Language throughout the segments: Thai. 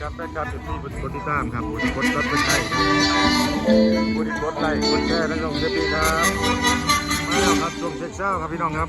ครับแฟนคลับอยู่ที่บุญกดที่ตามครับบุญกดก็เป็นไทยบุญกดไลค์กดแชร์และลงเซฟดีครับมาแล้วครับชมเช็คเช้าครับพี่น้องครับ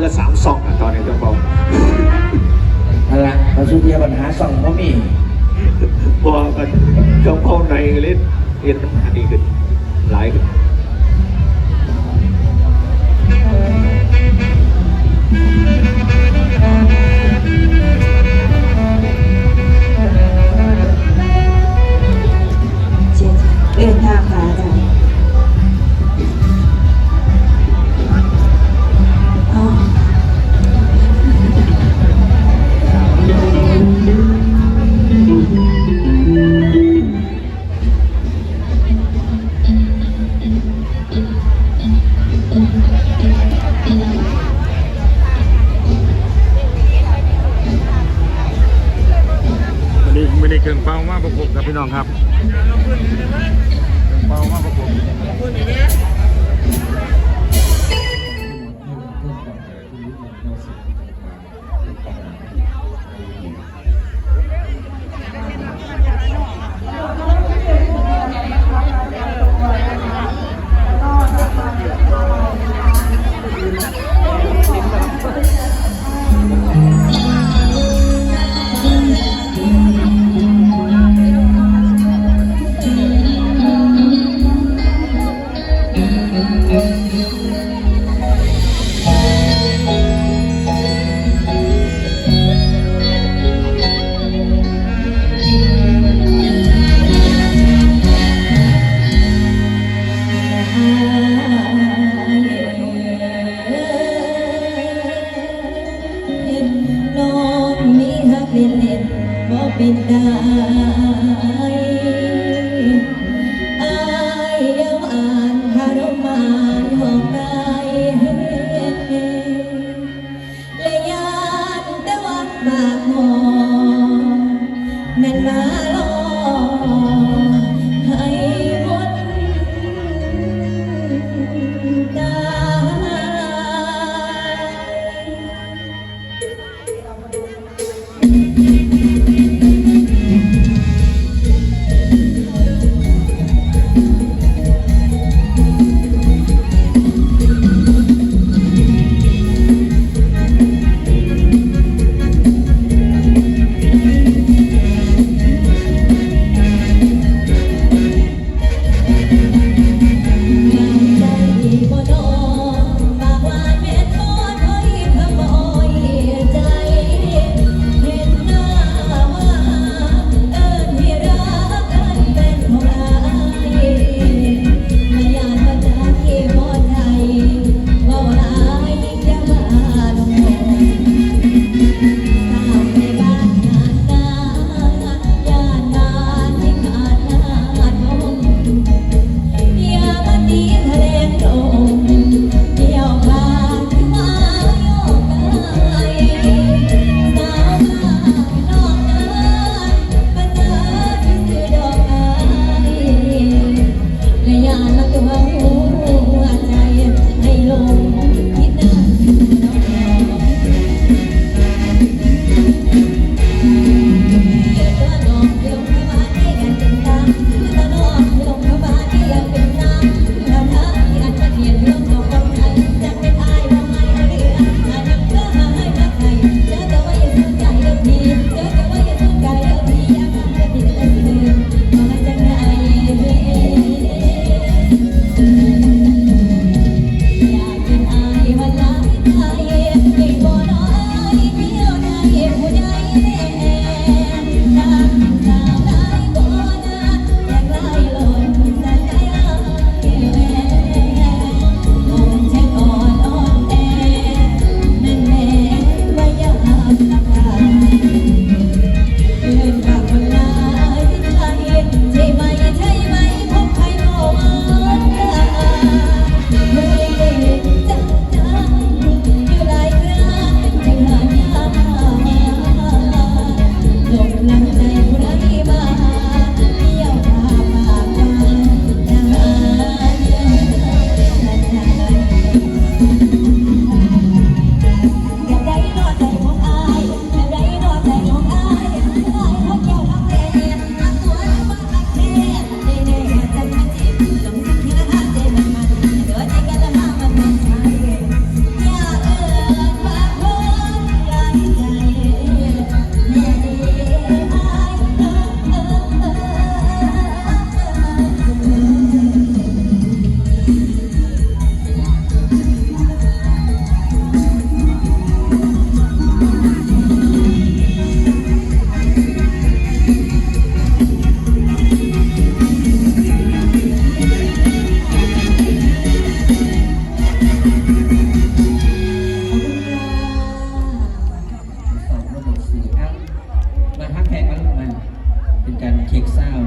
คนละสามซองอะตอนนี้ต้องบอกนั่นละเราชุดเดียปัญหาสองก็มีบอกกันเจ้าพ่อในเล่นเห็นมันดีขึ้นหลายขึ้น เล่นบ่เป็นได้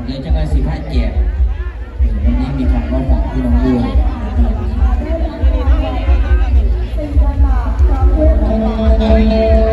เดี๋ยวจะเอาสิบห้าแจกวันนี้มีของมาฝอกพี่น้องด้วยเ